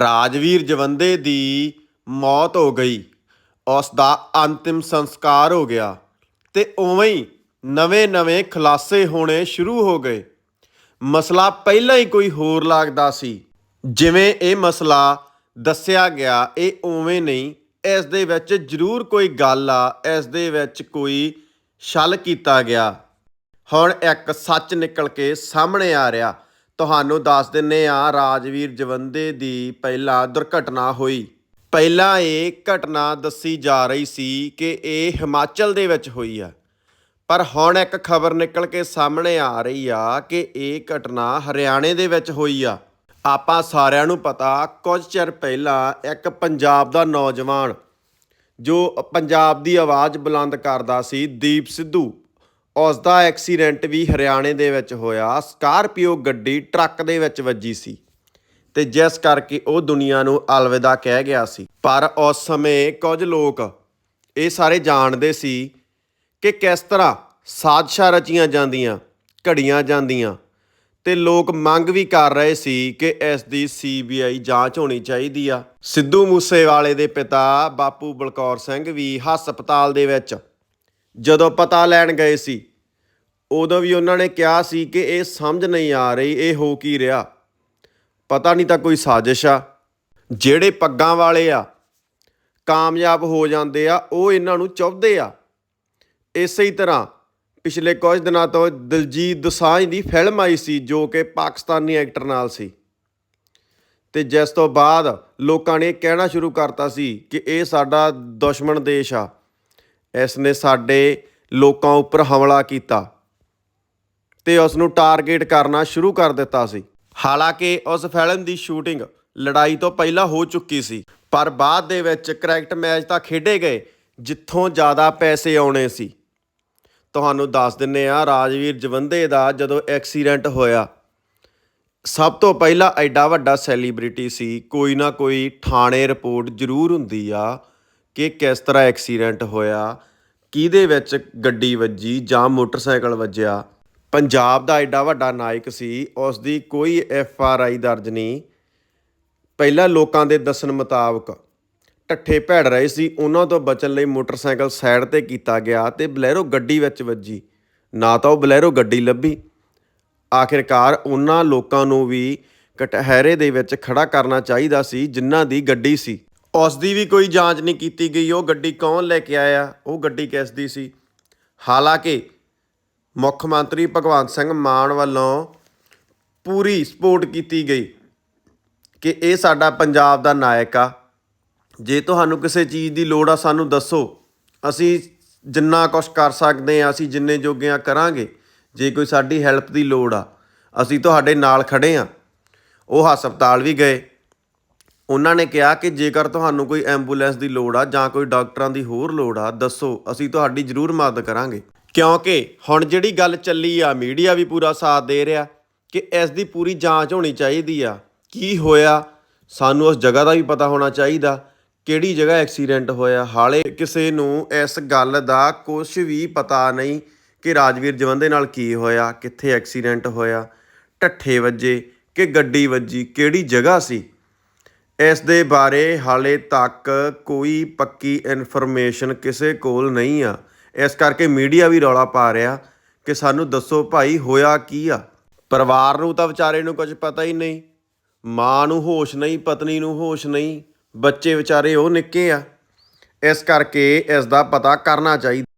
ਰਾਜਵੀਰ ਜਵੰਦੇ ਦੀ ਮੌਤ ਹੋ ਗਈ। ਉਸ ਦਾ ਅੰਤਿਮ ਸੰਸਕਾਰ ਹੋ ਗਿਆ ਤੇ ਉਵੇਂ ਹੀ ਨਵੇਂ-ਨਵੇਂ ਖੁਲਾਸੇ ਹੋਣੇ ਸ਼ੁਰੂ ਹੋ ਗਏ। ਮਸਲਾ ਪਹਿਲਾਂ ਹੀ ਕੋਈ ਹੋਰ ਲੱਗਦਾ ਸੀ। ਜਿਵੇਂ ਇਹ ਮਸਲਾ ਦੱਸਿਆ ਗਿਆ, ਇਹ ਉਵੇਂ ਨਹੀਂ। ਇਸ ਦੇ ਵਿੱਚ ਜ਼ਰੂਰ ਕੋਈ ਗੱਲ ਆ, ਇਸ ਦੇ ਵਿੱਚ ਕੋਈ ਛਲ ਕੀਤਾ ਗਿਆ। ਹੁਣ ਇੱਕ ਸੱਚ ਨਿਕਲ ਕੇ ਸਾਹਮਣੇ ਆ ਰਿਹਾ। ਤੁਹਾਨੂੰ ਦੱਸ ਦਿੰਨੇ ਆ, ਰਾਜਵੀਰ ਜਵੰਦੇ ਦੀ ਪਹਿਲਾਂ ਦੁਰਘਟਨਾ ਹੋਈ। ਪਹਿਲਾਂ ਇਹ ਘਟਨਾ ਦੱਸੀ ਜਾ ਰਹੀ ਸੀ ਕਿ ਇਹ ਹਿਮਾਚਲ ਦੇ ਵਿੱਚ ਹੋਈ ਆ। ਪਰ ਹੁਣ ਇੱਕ ਖਬਰ ਨਿਕਲ ਕੇ ਸਾਹਮਣੇ ਆ ਰਹੀ ਆ ਕਿ ਇਹ ਘਟਨਾ ਹਰਿਆਣੇ ਦੇ ਵਿੱਚ ਹੋਈ ਆ। ਆਪਾਂ ਸਾਰਿਆਂ ਨੂੰ ਪਤਾ, ਕੁਝ ਚਿਰ ਪਹਿਲਾਂ ਇੱਕ ਪੰਜਾਬ ਦਾ ਨੌਜਵਾਨ ਜੋ ਪੰਜਾਬ ਦੀ ਆਵਾਜ਼ ਬੁਲੰਦ ਕਰਦਾ ਸੀ, ਦੀਪ ਸਿੱਧੂ। ਉਸ ਦਾ ਐਕਸੀਡੈਂਟ ਵੀ ਹਰਿਆਣੇ ਦੇ ਵਿੱਚ ਹੋਇਆ। ਸਕਾਰਪੀਓ ਗੱਡੀ ਟਰੱਕ ਦੇ ਵਿੱਚ ਵੱਜੀ ਸੀ ਤੇ ਜਿਸ ਕਰਕੇ ਉਹ ਦੁਨੀਆ ਨੂੰ ਅਲਵਿਦਾ ਕਹਿ ਗਿਆ ਸੀ। ਪਰ ਉਸ ਸਮੇਂ ਕੁਝ ਲੋਕ ਇਹ ਸਾਰੇ ਜਾਣਦੇ ਸੀ ਕਿ ਕਿਸ ਤਰ੍ਹਾਂ ਸਾਜ਼ਿਸ਼ਾਂ ਰਚੀਆਂ ਜਾਂਦੀਆਂ, ਘੜੀਆਂ ਜਾਂਦੀਆਂ ਤੇ ਲੋਕ ਮੰਗ ਵੀ ਕਰ ਰਹੇ ਸੀ ਕਿ ਇਸ ਦੀ ਸੀਬੀਆਈ ਜਾਂਚ ਹੋਣੀ ਚਾਹੀਦੀ ਆ। ਸਿੱਧੂ ਮੂਸੇਵਾਲੇ ਦੇ ਪਿਤਾ ਬਾਪੂ ਬਲਕੌਰ ਸਿੰਘ ਵੀ ਹਸਪਤਾਲ ਦੇ ਵਿੱਚ ਜਦੋਂ ਪਤਾ ਲੈਣ ਗਏ ਸੀ, ਉਦੋਂ ਵੀ ਉਹਨਾਂ ਨੇ ਕਿਹਾ ਸੀ ਕਿ ਇਹ ਸਮਝ ਨਹੀਂ ਆ ਰਹੀ, ਇਹ ਹੋ ਕੀ ਰਿਹਾ। ਪਤਾ ਨਹੀਂ ਤਾਂ ਕੋਈ ਸਾਜ਼ਿਸ਼ ਆ। ਜਿਹੜੇ ਪੱਗਾਂ ਵਾਲੇ ਆ, ਕਾਮਯਾਬ ਹੋ ਜਾਂਦੇ ਆ, ਉਹ ਇਹਨਾਂ ਨੂੰ ਚੁੱਭਦੇ ਆ। ਇਸੇ ਹੀ ਤਰ੍ਹਾਂ ਪਿਛਲੇ ਕੁਝ ਦਿਨਾਂ ਤੋਂ ਦਿਲਜੀਤ ਦੋਸਾਂਝ ਦੀ ਫਿਲਮ ਆਈ ਸੀ, ਜੋ ਕਿ ਪਾਕਿਸਤਾਨੀ ਐਕਟਰ ਨਾਲ ਸੀ। ਤੇ ਜਿਸ ਤੋਂ ਬਾਅਦ ਲੋਕਾਂ ਨੇ ਕਹਿਣਾ ਸ਼ੁਰੂ ਕਰਤਾ ਸੀ ਕਿ ਇਹ ਸਾਡਾ ਦੁਸ਼ਮਣ ਦੇਸ਼ ਆ। ਇਸ ਨੇ ਸਾਡੇ ਲੋਕਾਂ ਉੱਪਰ ਹਮਲਾ ਕੀਤਾ ਤੇ ਉਸ ਨੂੰ ਟਾਰਗੇਟ ਕਰਨਾ ਸ਼ੁਰੂ ਕਰ ਦਿੱਤਾ ਸੀ। ਹਾਲਾਂਕਿ ਉਸ ਫਿਲਮ ਦੀ ਸ਼ੂਟਿੰਗ ਲੜਾਈ ਤੋਂ ਪਹਿਲਾਂ ਹੋ ਚੁੱਕੀ ਸੀ, ਪਰ ਬਾਅਦ ਦੇ ਵਿੱਚ ਕ੍ਰਿਕਟ ਮੈਚ ਤਾਂ ਖੇਡੇ ਗਏ, ਜਿੱਥੋਂ ਜ਼ਿਆਦਾ ਪੈਸੇ ਆਉਣੇ ਸੀ। ਤੁਹਾਨੂੰ ਦੱਸ ਦਿੰਨੇ ਆ, ਰਾਜਵੀਰ ਜਵੰਦੇ ਦਾ ਜਦੋਂ ਐਕਸੀਡੈਂਟ ਹੋਇਆ, ਸਭ ਤੋਂ ਪਹਿਲਾਂ ਐਡਾ ਵੱਡਾ ਸੈਲੀਬ੍ਰਿਟੀ ਸੀ, ਕੋਈ ਨਾ ਕੋਈ ਥਾਣੇ ਰਿਪੋਰਟ ਜ਼ਰੂਰ ਹੁੰਦੀ ਆ। ਕਿ ਕਿਸ ਤਰ੍ਹਾਂ ਐਕਸੀਡੈਂਟ ਹੋਇਆ, ਕਿਹਦੇ ਵਿੱਚ ਗੱਡੀ ਵੱਜੀ ਜਾਂ ਮੋਟਰਸਾਈਕਲ ਵੱਜਿਆ। ਪੰਜਾਬ ਦਾ ਐਡਾ ਵੱਡਾ ਨਾਇਕ ਸੀ ਉਸ ਦੀ ਕੋਈ ਐਫ ਆਰ ਆਈ ਦਰਜ ਨਹੀਂ। ਪਹਿਲਾਂ ਲੋਕਾਂ ਦੇ ਦੱਸਣ ਮੁਤਾਬਕ ਢੱਠੇ ਭੈੜ ਰਹੇ ਸੀ, ਉਹਨਾਂ ਤੋਂ ਬਚਣ ਲਈ ਮੋਟਰਸਾਈਕਲ ਸਾਈਡ ਤੇ ਕੀਤਾ ਗਿਆ ਤੇ ਬਲੈਰੋ ਗੱਡੀ ਵਿੱਚ ਵੱਜੀ। ਨਾ ਤਾਂ ਉਹ ਬਲੈਰੋ ਗੱਡੀ ਲੱਭੀ। ਆਖਿਰਕਾਰ ਉਹਨਾਂ ਲੋਕਾਂ ਨੂੰ ਵੀ ਕਟਹਿਰੇ ਦੇ ਵਿੱਚ ਖੜਾ ਕਰਨਾ ਚਾਹੀਦਾ ਸੀ, ਜਿਨ੍ਹਾਂ ਦੀ ਗੱਡੀ ਸੀ। ਉਸ ਦੀ ਵੀ ਕੋਈ ਜਾਂਚ ਨਹੀਂ ਕੀਤੀ ਗਈ। ਉਹ ਗੱਡੀ ਕੌਣ ਲੈ ਕੇ ਆਇਆ? ਉਹ ਗੱਡੀ ਕਿਸ ਦੀ ਸੀ? ਹਾਲਾਂਕਿ ਮੁੱਖ ਮੰਤਰੀ ਭਗਵੰਤ ਸਿੰਘ ਮਾਨ ਵੱਲੋਂ ਪੂਰੀ ਸਪੋਰਟ ਕੀਤੀ ਗਈ ਕਿ ਇਹ ਸਾਡਾ ਪੰਜਾਬ ਦਾ ਨਾਇਕ ਆ। ਜੇ ਤੁਹਾਨੂੰ ਕਿਸੇ ਚੀਜ਼ ਦੀ ਲੋੜ ਆ, ਸਾਨੂੰ ਦੱਸੋ। ਅਸੀਂ ਜਿੰਨਾ ਕੁਝ ਕਰ ਸਕਦੇ ਆ ਅਸੀਂ ਜਿੰਨੇ ਜੋਗੇ ਆ ਕਰਾਂਗੇ। ਜੇ ਕੋਈ ਸਾਡੀ ਹੈਲਪ ਦੀ ਲੋੜ ਆ, ਅਸੀਂ ਤੁਹਾਡੇ ਨਾਲ ਖੜੇ ਆ ਉਹ ਹਸਪਤਾਲ ਵੀ ਗਏ। ਉਹਨਾਂ ਨੇ ਕਿਹਾ ਕਿ ਜੇਕਰ ਤੁਹਾਨੂੰ ਕੋਈ ਐਂਬੂਲੈਂਸ ਦੀ ਲੋੜ ਆ ਜਾਂ ਕੋਈ ਡਾਕਟਰਾਂ ਦੀ ਹੋਰ ਲੋੜ ਆ, ਦੱਸੋ, ਅਸੀਂ ਤੁਹਾਡੀ ਜ਼ਰੂਰ ਮਦਦ ਕਰਾਂਗੇ। ਕਿਉਂਕਿ ਹੁਣ ਜਿਹੜੀ ਗੱਲ ਚੱਲੀ ਆ, ਮੀਡੀਆ ਵੀ ਪੂਰਾ ਸਾਥ ਦੇ ਰਿਹਾ ਕਿ ਇਸ ਦੀ ਪੂਰੀ ਜਾਂਚ ਹੋਣੀ ਚਾਹੀਦੀ ਆ। ਕੀ ਹੋਇਆ? ਸਾਨੂੰ ਉਸ ਜਗ੍ਹਾ ਦਾ ਵੀ ਪਤਾ ਹੋਣਾ ਚਾਹੀਦਾ। ਕਿਹੜੀ ਜਗ੍ਹਾ ਐਕਸੀਡੈਂਟ ਹੋਇਆ? ਹਾਲੇ ਕਿਸੇ ਨੂੰ ਇਸ ਗੱਲ ਦਾ ਕੁਝ ਵੀ ਪਤਾ ਨਹੀਂ ਕਿ ਰਾਜਵੀਰ ਜਵੰਦੇ ਨਾਲ ਕੀ ਹੋਇਆ, ਕਿੱਥੇ ਐਕਸੀਡੈਂਟ ਹੋਇਆ, ਢੱਠੇ ਵੱਜੇ ਕਿ ਗੱਡੀ ਵੱਜੀ, ਕਿਹੜੀ ਜਗ੍ਹਾ ਸੀ? ਇਸ ਦੇ ਬਾਰੇ ਹਾਲੇ ਤੱਕ ਕੋਈ ਪੱਕੀ ਇਨਫੋਰਮੇਸ਼ਨ ਕਿਸੇ ਕੋਲ ਨਹੀਂ ਆ। ਇਸ ਕਰਕੇ ਮੀਡੀਆ ਵੀ ਰੌਲਾ ਪਾ ਰਿਹਾ ਕਿ ਸਾਨੂੰ ਦੱਸੋ ਭਾਈ ਹੋਇਆ ਕੀ ਆ। ਪਰਿਵਾਰ ਨੂੰ ਤਾਂ ਵਿਚਾਰੇ ਨੂੰ ਕੁਝ ਪਤਾ ਹੀ ਨਹੀਂ। ਮਾਂ ਨੂੰ ਹੋਸ਼ ਨਹੀਂ, ਪਤਨੀ ਨੂੰ ਹੋਸ਼ ਨਹੀਂ। ਬੱਚੇ ਵਿਚਾਰੇ ਉਹ ਨਿੱਕੇ ਆ। ਇਸ ਕਰਕੇ ਇਸ ਦਾ ਪਤਾ ਕਰਨਾ ਚਾਹੀਦਾ।